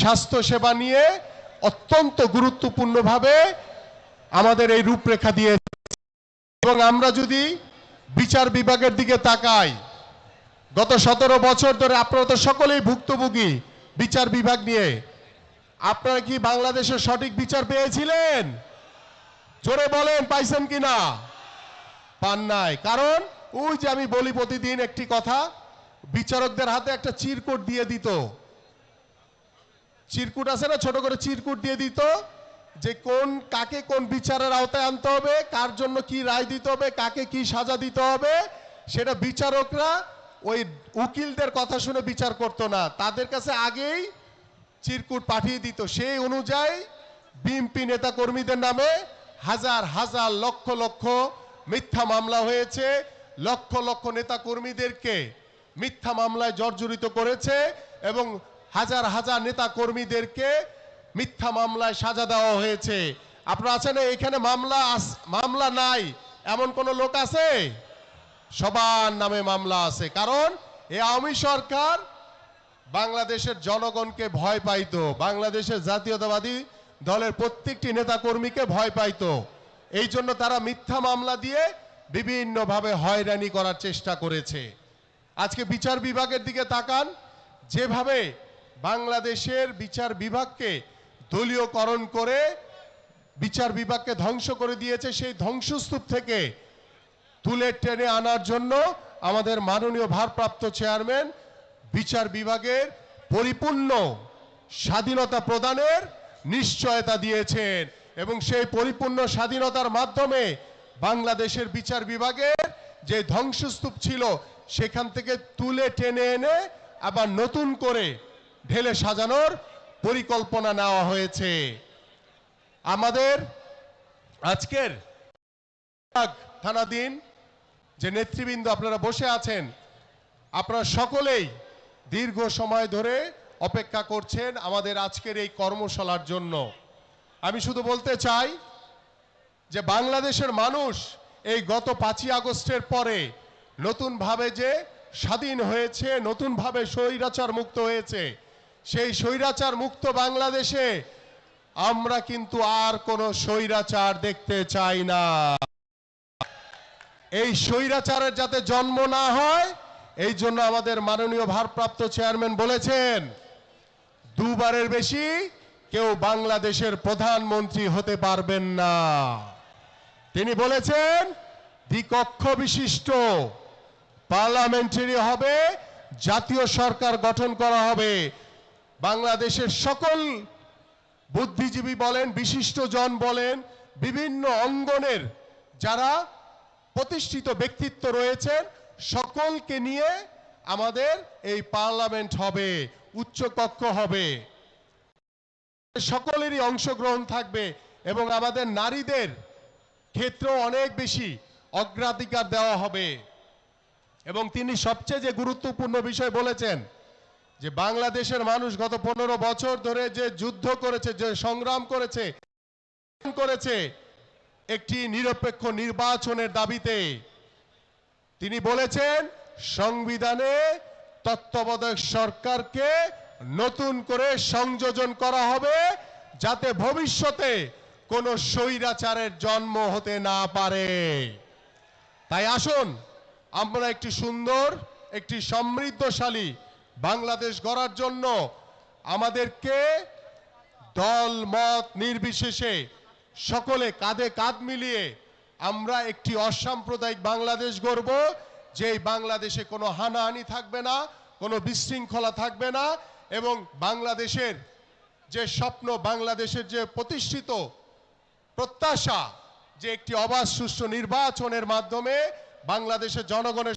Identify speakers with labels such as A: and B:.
A: স্বাস্থ্য সেবা নিয়ে অত্যন্ত গুরুত্বপূর্ণভাবে আমাদের এই রূপরেখা দিয়ে এবং আমরা যদি বিচার বিভাগের দিকে তাকাই, গত সতেরো বছর ধরে আপনারা তো সকলেই ভুক্তভোগী বিচার বিভাগ নিয়ে। আপনারা কি বাংলাদেশের সঠিক বিচার পেয়েছিলেন? জোরে বলেন, পাইছেন কিনা? পান নাই। কারণ ওই যে আমি বলি প্রতিদিন একটি কথা, বিচারকদের হাতে একটা চিরকোট দিয়ে দিত। চিরকুট আছে না? ছোট করে চিরকুট দিয়ে দিত। যে কোন, কাকে কোন বিচারের আওতায় আনতে হবে, কার জন্য কি রায় দিতে হবে, কাকে কি সাজা দিতে হবে, সেটা বিচারকরা ওই উকিলদের কথা শুনে বিচার করতো না। তাদের কাছে আগেই চিরকুট পাঠিয়ে দিত। সেই অনুযায়ী বিএনপি নেতা কর্মীদের নামে হাজার হাজার, লক্ষ লক্ষ মিথ্যা মামলা হয়েছে। লক্ষ লক্ষ নেতা কর্মীদেরকে মিথ্যা মামলায় জর্জরিত করেছে এবং হাজার হাজার নেতা কর্মীদেরকে মিথ্যা মামলায় সাজা দেওয়া হয়েছে। আপনারা আছেন এখানে? মামলা মামলা নাই। এমন কোন লোক আছে? সবার নামে মামলা আছে। কারণ এই আওয়ামী সরকার বাংলাদেশের জনগণকে ভয় পাইতো। বাংলাদেশের জাতীয়তাবাদী দলের প্রত্যেকটি নেতা কর্মীকে ভয় পাইতো। এই জন্য তারা মিথ্যা মামলা দিয়ে বিভিন্নভাবে হয়রানি করার চেষ্টা করেছে। আজকে বিচার বিভাগের দিকে তাকান। যেভাবে বাংলাদেশের বিচার বিভাগকে দলীয়করণ করে বিচার বিভাগকে ধ্বংস করে দিয়েছে। সেই ধ্বংসস্তূপ থেকে তুলে টেনে আনার জন্য আমাদের মাননীয় ভারপ্রাপ্ত চেয়ারম্যান বিচার বিভাগের পরিপূর্ণ স্বাধীনতা প্রদানের নিশ্চয়তা দিয়েছেন এবং সেই পরিপূর্ণ স্বাধীনতার মাধ্যমে বাংলাদেশের বিচার বিভাগের যে ধ্বংসস্তূপ ছিল, সেখান থেকে তুলে টেনে এনে আবার নতুন করে ঢেলে সাজানোর পরিকল্পনা নেওয়া হয়েছে। আমাদের আজকের থানাধীন যে নেতৃবৃন্দ আপনারা বসে আছেন, আপনারা সকলেই দীর্ঘ সময় ধরে অপেক্ষা করছেন আমাদের আজকের এই কর্মশালার জন্য। আমি শুধু বলতে চাই যে বাংলাদেশের মানুষ এই গত পাঁচই আগস্টের পরে নতুনভাবে যে স্বাধীন হয়েছে, নতুনভাবে স্বৈরাচার মুক্ত হয়েছে সেই স্বৈরাচার মুক্ত বাংলাদেশে, আমরা কিন্তু আর কোন স্বৈরাচার দেখতে চাই না। এই স্বৈরাচারের যাতে জন্ম না হয়, এই জন্য আমাদের মাননীয় ভারপ্রাপ্ত চেয়ারম্যান বলেছেন, দুবারের বেশি কেউ বাংলাদেশের প্রধানমন্ত্রী হতে পারবেন না। তিনি বলেছেন, দ্বিকক্ষ বিশিষ্ট পার্লামেন্টারি হবে, জাতীয় সরকার গঠন করা হবে বাংলাদেশের সকল বুদ্ধিজীবী বলেন বিশিষ্টজন বলেন, বিভিন্ন অঙ্গনের যারা প্রতিষ্ঠিত ব্যক্তিত্ব রয়েছেন, সকলকে নিয়ে আমাদের এই পার্লামেন্ট হবে উচ্চকক্ষ হবে। সকলেরই অংশগ্রহণ থাকবে এবং আমাদের নারীদের ক্ষেত্রেও অনেক বেশি অগ্রাধিকার দেওয়া হবে। এবং তিনি সবচেয়ে যে গুরুত্বপূর্ণ বিষয় বলেছেন যে বাংলাদেশের মানুষ গত পনেরো বছর ধরে যে যুদ্ধ করেছে, যে সংগ্রাম করেছে করেছে একটি নিরপেক্ষ নির্বাচনের দাবিতে, তিনি বলেছেন, সংবিধানে তত্ত্বাবধায়ক সরকারকে নতুন করে সংযোজন করা হবে যাতে ভবিষ্যতে কোনো স্বৈরাচারের জন্ম হতে না পারে। তাই আসুন, আমরা একটি সুন্দর, একটি সমৃদ্ধশালী বাংলাদেশ গড়ার জন্য আমাদেরকে দল, মত নির্বিশেষে সকলে কাঁধে কাঁধ মিলিয়ে আমরা একটি অসাম্প্রদায়িক বাংলাদেশ গড়ব, যেই বাংলাদেশে কোনো হানাহানি থাকবে না, কোনো বিশৃঙ্খলা থাকবে না এবং বাংলাদেশের যে স্বপ্ন, বাংলাদেশের যে প্রতিষ্ঠিত প্রত্যাশা, যে একটি অবাধ সুষ্ঠু নির্বাচনের মাধ্যমে বাংলাদেশের জনগণের